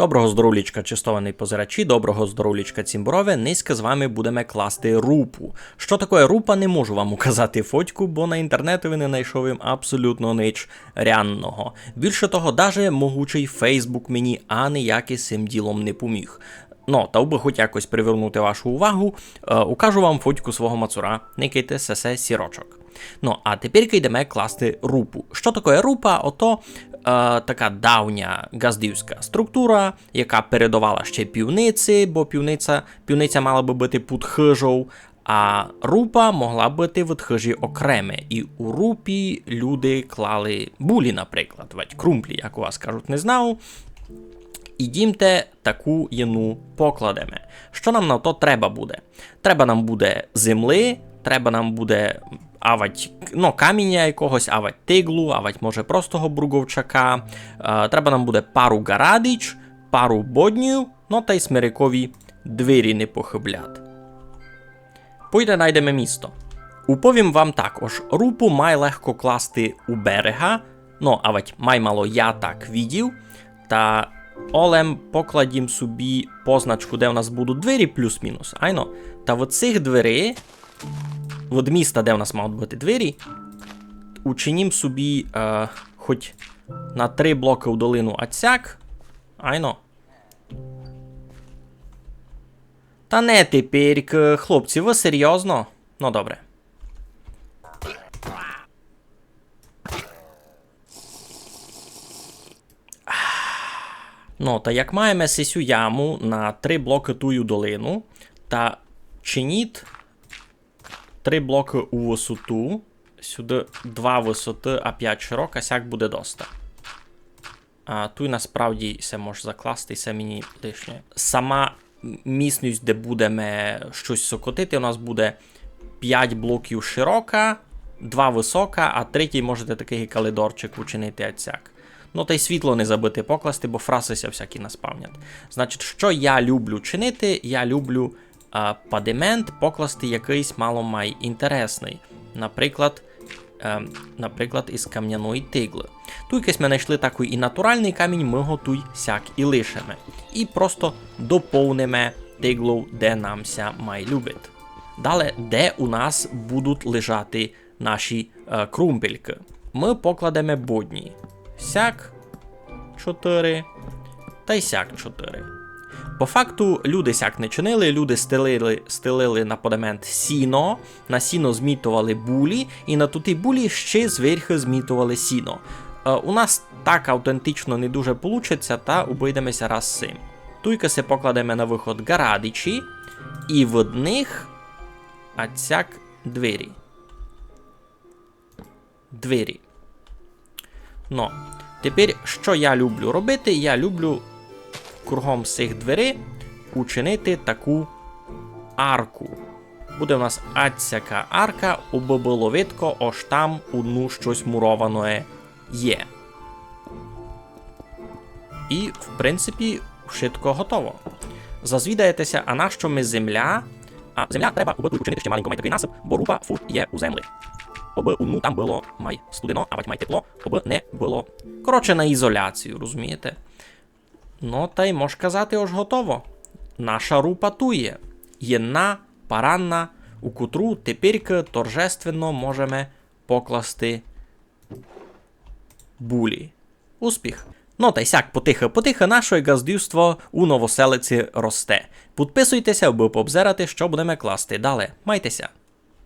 Доброго здоровлічка, чистований позирачі, доброго здоровлічка цімброве. Низько з вами будемо класти рупу. Що таке рупа, не можу вам указати фотку, бо на інтернеті ви не знайшов їм абсолютно ніч рянного. Більше того, даже могучий Фейсбук мені а ніякий цим ділом не поміг. Ну, та би хоч якось привернути вашу увагу, е, укажу вам фотку свого мацура, никайте сесе сірочок. Ну, а тепер йдемо класти рупу. Що таке рупа? Ото така давня газдівська структура, яка передавала ще півниці, бо півниця, півниця мала би бути під хижов, а рупа могла бути від хижі окреме. І у рупі люди клали булі, наприклад, ведь крумплі, як у вас кажуть, не знав. Ідімте таку єну покладемо. Що нам на то треба буде? Треба нам буде земли, треба нам буде авать ну, каміння якогось, авать тиглу, авать може простого бруговчака. Е, треба нам буде пару гарадич, пару боднів, ну та й смирикові двері не похиблят. Пойде найдемо місто. Уповім вам також, рупу май легко класти у берега, ну, а ведь май мало я так відів, та олем покладім собі позначку, де у нас будуть двері плюс-мінус. Айно. Та в цих дверей, від міста, де у нас мають бути двері, учинім собі е, хоч на три блоки в долину Ацяк. Айно. Та не тепер, хлопці, ви серйозно? Ну добре. Ну, та як маємо сесю яму на три блоки тую долину, та чиніть три блоки у висоту, сюди два висоти, а п'ять широка, сяк буде доста. А тут насправді все може закласти, це мені лишнє. Сама місність, де будемо щось сокотити, у нас буде 5 блоків широка, 2 висока, а третій можете такий калидорчик учинити отсяк. Ну та й світло не забити покласти, бо фрасися всякі наспавнять. Значить, що я люблю чинити? Я люблю а, падемент покласти якийсь маломай інтересний. Наприклад, е, наприклад, із кам'яної тигли. Тут якось ми знайшли такий і натуральний камінь, ми готуй сяк і лишимо. І просто доповнимо тиглу, де намся май любить. Далі, де у нас будуть лежати наші е, крумпельки? Ми покладемо бодні. Сяк 4 та й сяк 4. По факту, люди сяк не чинили, люди стелили, стелили на подамент сіно, на сіно змітували булі, і на туті булі ще зверху змітували сіно. Е, у нас так автентично не дуже получиться, та обійдемося раз цим. Туйка се покладемо на виход гарадичі, і в них ацяк двері. Двері. Ну, тепер, що я люблю робити? Я люблю кругом цих дверей учинити таку арку. Буде у нас ацяка арка, аби було видко, ось там одну щось муроване є. І, в принципі, швидко готово. Зазвідаєтеся, а на що ми земля? А земля треба, учинити ще маленький май такий насип, бо рупа фут є у землі. Аби ну, там було май студено, а май тепло, аби не було. Коротше, на ізоляцію, розумієте? Ну, та й мож казати, ось готово. Наша рупа тує. Єдна, паранна, у котру тепер торжественно можемо покласти булі. Успіх! Ну та й сяк потихо-потихо наше газдівство у новоселиці росте. Підписуйтеся, аби пообзирати, що будемо класти далі. Майтеся!